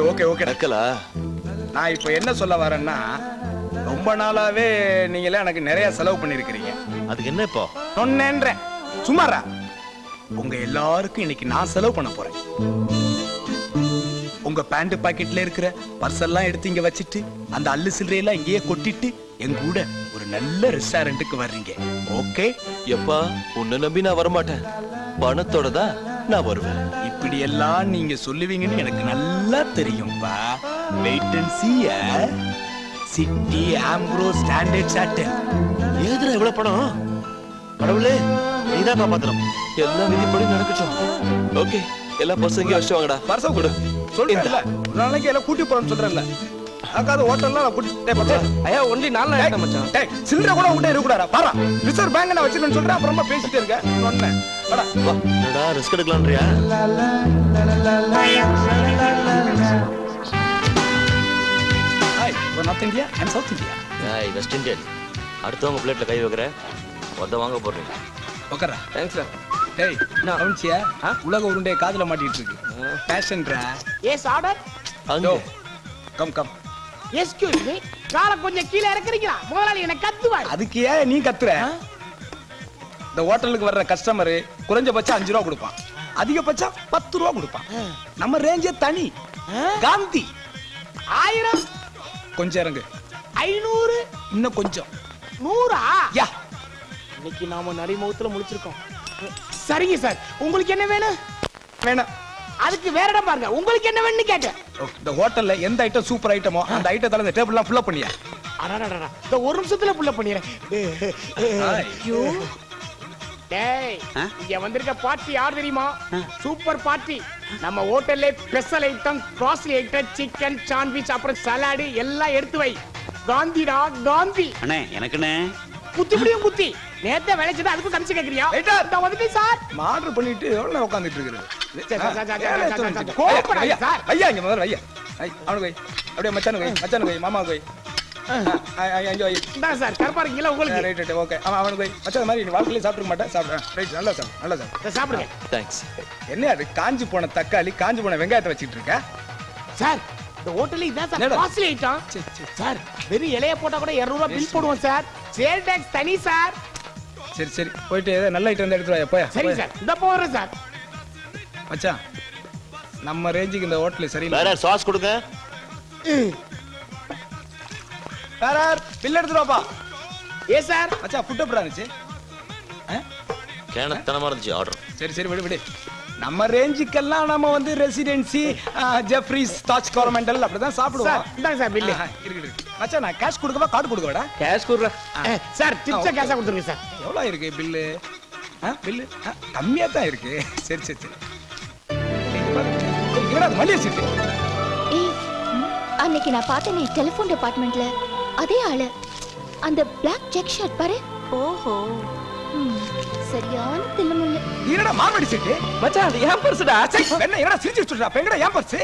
Okay okay நக்கலா? நான் இப்போ என்ன சொல்ல வரேன்னா ரொம்ப நாளாவே நீங்களே எனக்கு நிறைய செலவு பண்ணிருக்கிறீங்க. அதுக்கு என்ன இப்போ? சொன்னேன்றேன். சும்மாரா உங்க எல்லாருக்கும் இன்னைக்கு நான் செலவு பண்ண போறேன். உங்க பேண்ட் பாக்கெட்ல இருக்கிற பர்ஸ் எல்லாம் எடுத்து இங்க வச்சிட்டு அந்த அல்லு சில்லறையெல்லாம் இங்கேயே கொட்டிட்டு என் கூட ஒரு நல்ல ரெஸ்டாரண்ட்டுக்கு வர்றீங்க. ஓகே? எப்பா உன்னை நம்பி நான் வரமாட்டேன். பணத்தோட தான் நான் வருவேன். இப்படி எல்லாம் நீங்க சொல்லுவீங்கன்னு எனக்கு நல்லா தெரியும்பா. வெயிட் அண்ட் see சிட்டி ஆம்ப்ரோ ஸ்டாண்டர்ட் சாட்டல் ஏதுடா இவ்வளவு பணம்? கடவுளே நீதான் காப்பாத்தணும் எல்லா விதிப்படி நடக்கட்டும். ஓகே எல்லா பசங்க வச்சு வாங்கடா. பர்சம் கொடு. சொல்றேன்ல. ஒரு நாளைக்கு எல்லாம் கூட்டி போறேன்னு சொல்றேன்ல. அக்காது ஹோட்டல்ல நான் கூட்டி டேய் பர்சம் ஐயா ஒன்லி நாலு நாள் மச்சான். டேய் சில்லறை கூட உங்ககிட்ட இருக்கக்கூடாதா? பாரா ரிசர்வ் பேங்க் நான் வச்சிருக்கேன்னு சொல்றேன் அப்புறமா பேசிட்டே இருக்க சொன்னேன் வாடா வா. என்னடா risk எடுக்கலான்றியா? Hi you North India and South India ஏய் வெஸ்ட் இண்டியன் அடுத்தவங்க பிளேட்ல கை வைக்கிற ஒத்த வாங்க போறீங்க உட்காரா தேங்க்ஸ் சார் டேய் நான் கவனிச்சியா? உலக உருண்டைய காதுல மாட்டிட்டு இருக்கு. ஃபேஷன்ரா எஸ் ஆர்டர் அங்க. கம் கம் எஸ்கியூஸ் மீ காலை கொஞ்சம் கீழே இறக்குறீங்களா? முதலாளி என்ன கத்துவார். அதுக்கு ஏன் நீ கத்துற? இந்த ஹோட்டலுக்கு வர்ற கஸ்டமர் குறைஞ்சபட்சம் அஞ்சு ரூபா கொடுப்பான். அதிகபட்சம் பத்து ரூபா கொடுப்பான். நம்ம ரேஞ்சே தனி. காந்தி. ஆயிரம். கொஞ்சம் இறங்கு. ஐநூறு. இன்னும் கொஞ்சம். நூறா? யா. இன்னைக்கு நாம நடிமுகத்துல முடிச்சிருக்கோம் சரிங்க சார். உங்களுக்கு என்ன வேணும்? வேணாம். அதுக்கு வேற இடம் பாருங்க. உங்களுக்கு என்ன வேணும்னு கேட்டேன். இந்த ஹோட்டல்ல எந்த ஐட்டம் சூப்பர் ஐட்டமோ அந்த ஐட்டத்தால இந்த டேபிள்லாம் ஃபுல்லப் பண்ணியா அடடடடா இந்த ஒரு நிமிஷத்துல புள்ள பண்ணிடுறேன் ஐயோ டேய் இங்க வந்திருக்க பார்ட்டி யார் தெரியுமா சூப்பர் பார்ட்டி நம்ம ஹோட்டல்ல special item costly item chicken sandwich அப்புறம் சலாடு எல்லாம் எடுத்து வை காந்திடா காந்தி அண்ணே எனக்குண்ணே குத்தி முடியும் குத்தி நேத்த விளைச்சது அதுக்கும் கமிச்சு கேக்குறியா. இந்த வந்துட்டேன் சார்! ஆர்டர் பண்ணிட்டு எவ்வளவு நேரம் உட்கார்ந்துட்டு இருக்கிறது சரி, சரி, சரி, சரி, சரி, சரி, சரி. ஐயா, சார். ஐயா இங்க முதல்ல ஐயா. ஐ, அவனுக்கு வை. அப்படியே வை மாமாவுக்கு வை. அங்கே வை இந்தாங்க சார் கருப்பா இருக்கீங்களா உங்களுக்கு. ரைட் ரைட் ஓகே அவன் அவனுக்கு வை. மச்சான் மாதிரி நீ வாழ்க்கையில சாப்பிட மாட்டேன். சாப்பிடுறேன் ரைட் நல்லா சாப்பிடு நல்லா சாப்பிடுங்க. தேங்க்ஸ் என்ன அது காஞ்சி போன தக்காளி காஞ்சி போன வெங்காயத்தை வச்சிட்டு இருக்க? சார் இந்த ஹோட்டல்ல இதான் சார் என்னடா? காஸ்ட்லி ஐட்டம் சரி, சரி. சார் வெறும் இலைய போட்டா கூட 200 ரூபாய் பில் போடுவோம் சார். சேல் டாக்ஸ் தனி சார். சரி சரி. போயிட்டு ஏதோ நல்ல ஐட்டம் வந்து எடுத்துட்டு வாயா போயா சரி. சார் இந்த போறேன் சார். மச்சான் நம்ம ரேஞ்சுக்கு இந்த ஹோட்டல் சரியில்லை. வேற சாஸ் கொடுங்க? வேற பில் எடுத்துட்டு வாப்பா. ஏ சார்? மச்சான் ஃபுட் எப்படி இருந்துச்சு? கேனத்தனமா இருந்துச்சு ஆர்டர் சரி சரி விடு விடு. நம்ம ரேஞ்சுக்கெல்லாம் நம்ம வந்து ரெசிடென்சி ஜெஃப்ரிஸ் தாஜ் கார்மெண்டல் அப்படிதான் சாப்பிடுவோம். சார் இந்தாங்க சார் பில்லு இருக்கு இருக்கு. மச்சான் நான் கேஷ் கொடுக்கவா கார்டு கொடுக்கவாடா? கேஷ் குடுற சார் டிப்ஸ. கேஷா கொடுத்துருங்க சார். எவ்வளோ இருக்கு பில்லு ஆ பில்லு கம்மியா தான் இருக்கு. சரி சரி சரி. அது மல்லிகை சீட்டு? ஏய் அன்னைக்கு நான் பார்த்தேனே டெலிஃபோன் டிபார்ட்மெண்ட்ல அதே ஆளு. அந்த Black செக் ஷர்ட் பாரு. ஓஹோ. சரியான தில்லுமுள்ளு என்னடா மார்வடி சீட்டு? மச்சான் அது ஏன் பர்சுடா சை, என்ன என்னடா சிரிச்சு அப்ப எங்கடா ஏன் பர்ஸ்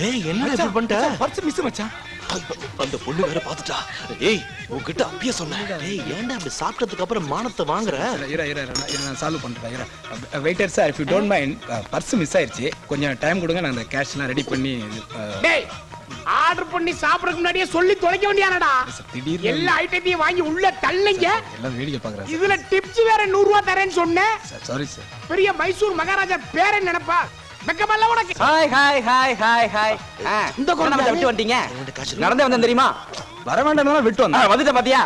டேய் என்ன இப்படி பண்ணிட்ட? பர்ஸ் மிஸ் மச்சான். அந்த பொண்ணு வேற பாத்துட்டா ஏய் உன்கிட்ட அப்பயே சொன்னேன். டேய் ஏன்டா அப்படி சாப்பிட்டதுக்கு அப்புறம் மானத்தை வாங்குற? இரு இரு நான் சால்வ் பண்றேன் இரு. Waiter sir if you don't mind purse miss ஆயிருச்சு. கொஞ்சம் டைம் கொடுங்க நான் அந்த கேஷ்லாம் ரெடி பண்ணி டேய் ஆர்டர் பண்ணி சாப்பிடறதுக்கு முன்னாடியே சொல்லி தொலைக்க வேண்டியானடா? திடீர்னு எல்லா ஐட்டத்தையும் வாங்கி உள்ள தள்ளுங்க. எல்லாம் வேடிக்கை பாக்குறேன் இதுல டிப்ஸ் வேற 100 ரூபாய் தரேன்னு சொன்னேன். சார் சாரி பெரிய மைசூர் மகாராஜா பேரை நினைப்பா. வெக்கமல்ல உனக்கு. Hi hi hi hi hi இந்த கொரோனா விட்டு வந்துட்டீங்க? நடந்தே வந்தேன் தெரியுமா? வர வேண்டாம் விட்டு வந்தேன். வந்துட்ட பாத்தியா?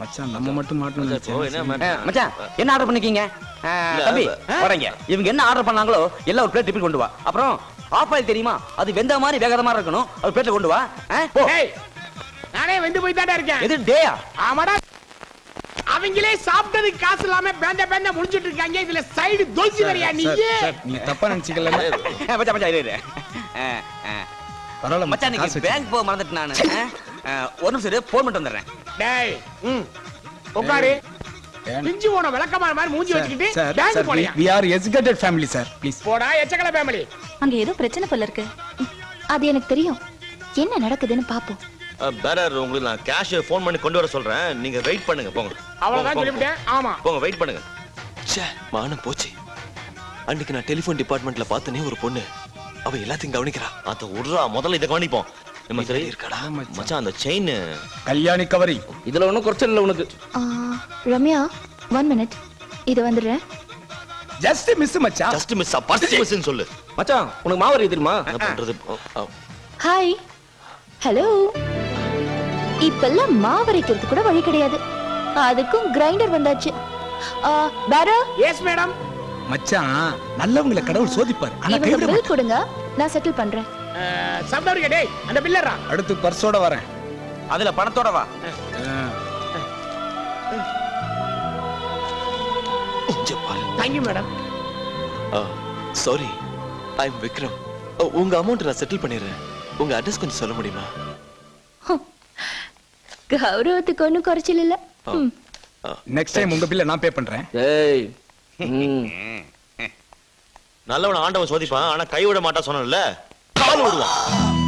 மச்சான் நம்ம மட்டும் மாட்டணும் மச்சான் என்ன ஆர்டர் பண்ணிருக்கீங்க? ஆ, தம்பி வரங்க இவங்க என்ன ஆர்டர் பண்ணாங்களோ எல்லாம் ஒரு பிளேட் டிஃபன் கொண்டு வா. அப்புறம் ஆஃப் ஆயில் தெரியுமா? அது வெந்த மாதிரி வேகாத மாதிரி இருக்கணும். ஒரு பிளேட்ல கொண்டு வா. நானே வெந்து போய் தாண்டா இருக்கேன். எது டேயா ஆமாடா அவங்களே சாப்பிட்டதுக்கு காசு இல்லாம பேந்த பேந்த முடிஞ்சிட்டு இருக்காங்க. இதுல சைடு தொல்சி வரியா நீ நீ தப்பா நினைச்சுக்கல மச்சான் மச்சான் இரு இரு. ஆ, ஆ. பரவாயில்ல மச்சான் இன்னைக்கு. பேங்க் போக மறந்துட்டு நானு. ஒரு நிமிஷம் இரு போன் பண்ணிட்டு வந்துடுறேன். டேய் ம். உட்காரு? பிஞ்சு போன விளக்கமான மாதிரி மூஞ்சி வச்சுக்கிட்டு பேங்க் போலையா? we are educated family sir please போடா எச்சக்கல ஃபேமிலி அங்க ஏதோ பிரச்சனை போல இருக்கு. அது எனக்கு தெரியும். என்ன நடக்குதுன்னு பாப்போம். பேரர் உங்களுக்கு நான் கேஷ் ஃபோன் பண்ணி கொண்டு வர சொல்றேன். நீங்க வெயிட் பண்ணுங்க போங்க. அவ்வளவுதான் சொல்லிவிட்டேன். ஆமா. போங்க வெயிட் பண்ணுங்க. ச்சே மானம் போச்சு. அன்னைக்கு நான் டெலிஃபோன் டிபார்ட்மெண்ட்ல பார்த்தனே ஒரு பொண்ணு. அவ எல்லாத்தையும் கவனிக்கிறா. அத விடுறா முதல்ல இதை கவனிப்போம். நம்ம சரி இருக்கடா. மச்சான். அந்த செயின் கல்யாணி கவரி. இதுல ஒண்ணும் குறைச்சல் இல்ல உனக்கு. ரம்யா ஒன் மினிட் இது வந்துடுறேன். ஜஸ்ட் மிஸ் மச்சான். ஜஸ்ட் மிஸ் பர்ஸ்ட் மிஸ்னு சொல்லு. மச்சான் உனக்கு மாவரி தெரியுமா? என்ன பண்றது. ஹாய் ஹலோ இப்பெல்லாம் மாவரைக்கிறது கூட வழி கிடையாது. அதுக்கும் கிரைண்டர் வந்தாச்சு. பேரா? எஸ் மேடம் மச்சான் நல்லவங்களை கடவுள் சோதிப்பார். ஆனா கைவிட பில் கொடுங்க. நான் செட்டில் பண்றேன். சப்தவரிங்க டேய் அந்த பில்லரா அடுத்து பர்ஸோட வரேன். அதுல பணத்தோட வா. பாரு thank you madam sorry I am Vikram. உங்க அமௌண்ட் நான் செட்டில் பண்ணிடுறேன். உங்க அட்ரஸ் கொஞ்சம் சொல்ல முடியுமா? கௌரவத்துக்கு ஒன்றும் குறைச்சல் இல்ல. நெக்ஸ்ட் டைம் உங்க பில்ல நான் பே பண்றேன். ஏய். நல்லவன ஆண்டவன் சோதிப்பான் ஆனா கை விட மாட்டான் சொன்னல கால் விடுவான்